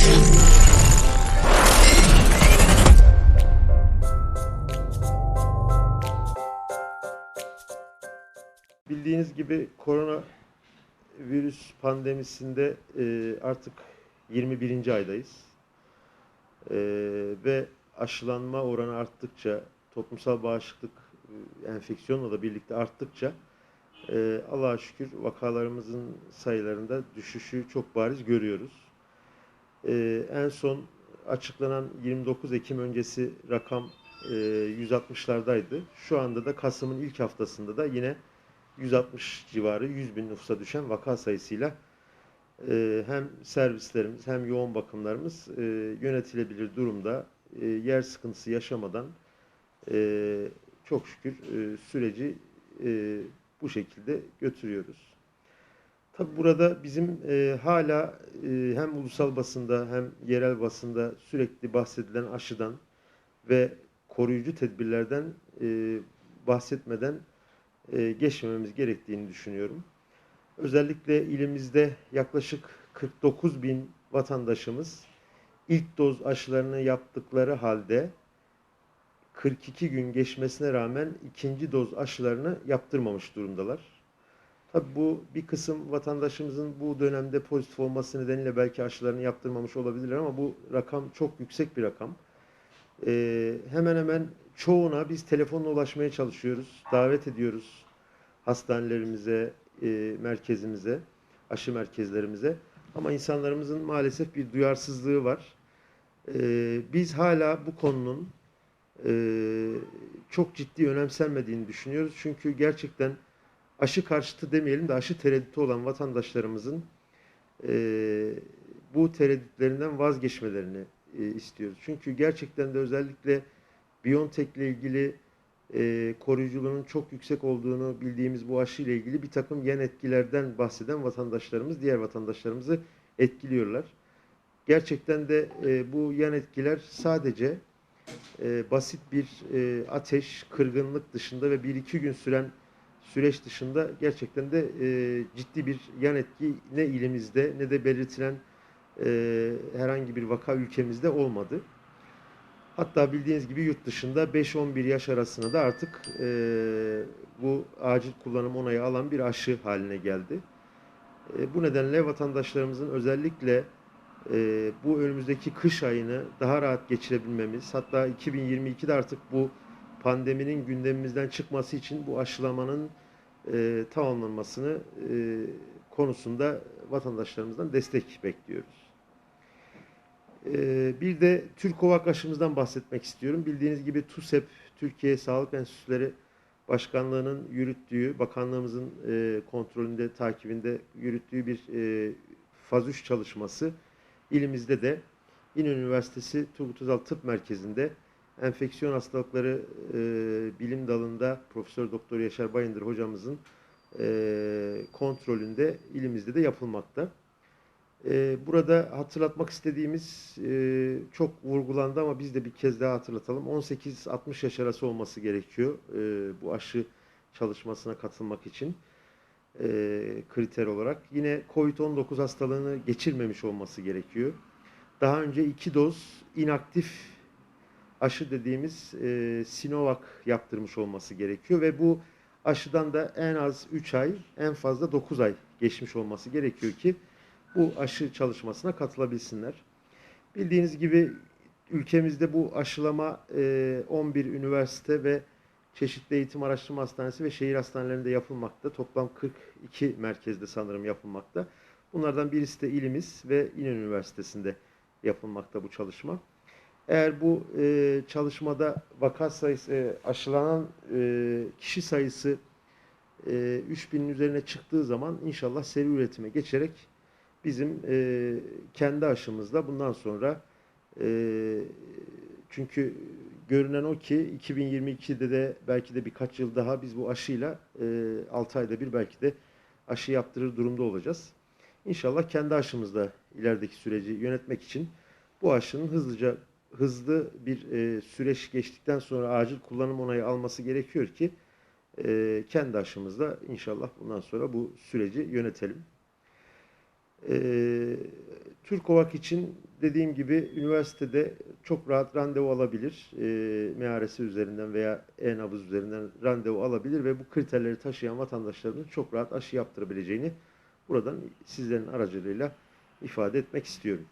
Bildiğiniz gibi korona virüs pandemisinde e, artık 21. aydayız. E, ve aşılanma oranı arttıkça, toplumsal bağışıklık e, enfeksiyonla da birlikte arttıkça e, Allah'a şükür vakalarımızın sayılarında düşüşü çok bariz görüyoruz. E, en son açıklanan 29 Ekim öncesi rakam e, 160'lardaydı. Şu anda da Kasım'ın ilk haftasında da yine 160 civarı 100 bin nüfusa düşen vaka sayısıyla e, hem servislerimiz hem yoğun bakımlarımız e, yönetilebilir durumda e, yer sıkıntısı yaşamadan e, çok şükür e, süreci e, bu şekilde götürüyoruz. Tabi burada bizim e, hala hem ulusal basında hem yerel basında sürekli bahsedilen aşıdan ve koruyucu tedbirlerden e, bahsetmeden e, geçmememiz gerektiğini düşünüyorum. Özellikle ilimizde yaklaşık 49 bin vatandaşımız ilk doz aşılarını yaptıkları halde 42 gün geçmesine rağmen ikinci doz aşılarını yaptırmamış durumdalar. Tabi bu bir kısım vatandaşımızın bu dönemde pozitif olması nedeniyle belki aşılarını yaptırmamış olabilirler ama bu rakam çok yüksek bir rakam. Ee, hemen hemen çoğuna biz telefonla ulaşmaya çalışıyoruz, davet ediyoruz hastanelerimize, e, merkezimize, aşı merkezlerimize. Ama insanlarımızın maalesef bir duyarsızlığı var. Ee, biz hala bu konunun e, çok ciddi önemsenmediğini düşünüyoruz. Çünkü gerçekten aşı karşıtı demeyelim de aşı tereddütü olan vatandaşlarımızın e, bu tereddütlerinden vazgeçmelerini e, istiyoruz. Çünkü gerçekten de özellikle Biontech ile ilgili e, koruyuculuğunun çok yüksek olduğunu bildiğimiz bu aşı ile ilgili bir takım yan etkilerden bahseden vatandaşlarımız diğer vatandaşlarımızı etkiliyorlar. Gerçekten de e, bu yan etkiler sadece e, basit bir e, ateş, kırgınlık dışında ve bir iki gün süren süreç dışında gerçekten de e, ciddi bir yan etki ne ilimizde ne de belirtilen e, herhangi bir vaka ülkemizde olmadı. Hatta bildiğiniz gibi yurt dışında 5-11 yaş arasında da artık e, bu acil kullanım onayı alan bir aşı haline geldi. E, bu nedenle vatandaşlarımızın özellikle e, bu önümüzdeki kış ayını daha rahat geçirebilmemiz, hatta 2022'de artık bu pandeminin gündemimizden çıkması için bu aşılamanın e, tamamlanmasını e, konusunda vatandaşlarımızdan destek bekliyoruz. E, bir de Türkovak aşımızdan bahsetmek istiyorum. Bildiğiniz gibi TUSEP, Türkiye Sağlık Enstitüleri Başkanlığı'nın yürüttüğü, bakanlığımızın e, kontrolünde, takibinde yürüttüğü bir e, faz 3 çalışması ilimizde de İnönü Üniversitesi Turgut Özal Tıp Merkezi'nde enfeksiyon hastalıkları e, bilim dalında Profesör Doktor Yaşar Bayındır hocamızın e, kontrolünde ilimizde de yapılmakta. E, burada hatırlatmak istediğimiz e, çok vurgulandı ama biz de bir kez daha hatırlatalım. 18-60 yaş arası olması gerekiyor e, bu aşı çalışmasına katılmak için e, kriter olarak. Yine COVID-19 hastalığını geçirmemiş olması gerekiyor. Daha önce iki doz inaktif aşı dediğimiz e, Sinovac yaptırmış olması gerekiyor ve bu aşıdan da en az 3 ay, en fazla 9 ay geçmiş olması gerekiyor ki bu aşı çalışmasına katılabilsinler. Bildiğiniz gibi ülkemizde bu aşılama e, 11 üniversite ve çeşitli eğitim araştırma hastanesi ve şehir hastanelerinde yapılmakta. Toplam 42 merkezde sanırım yapılmakta. Bunlardan birisi de ilimiz ve İnönü Üniversitesi'nde yapılmakta bu çalışma. Eğer bu e, çalışmada vaka sayısı, e, aşılanan e, kişi sayısı e, 3000'in üzerine çıktığı zaman inşallah seri üretime geçerek bizim e, kendi aşımızla bundan sonra e, çünkü görünen o ki 2022'de de belki de birkaç yıl daha biz bu aşıyla e, 6 ayda bir belki de aşı yaptırır durumda olacağız. İnşallah kendi aşımızla ilerideki süreci yönetmek için bu aşının hızlıca hızlı bir e, süreç geçtikten sonra acil kullanım onayı alması gerekiyor ki e, kendi aşımızla inşallah bundan sonra bu süreci yönetelim. E, Türkovak için dediğim gibi üniversitede çok rahat randevu alabilir. E, MHRS üzerinden veya e-nabız üzerinden randevu alabilir ve bu kriterleri taşıyan vatandaşlarımız çok rahat aşı yaptırabileceğini buradan sizlerin aracılığıyla ifade etmek istiyorum.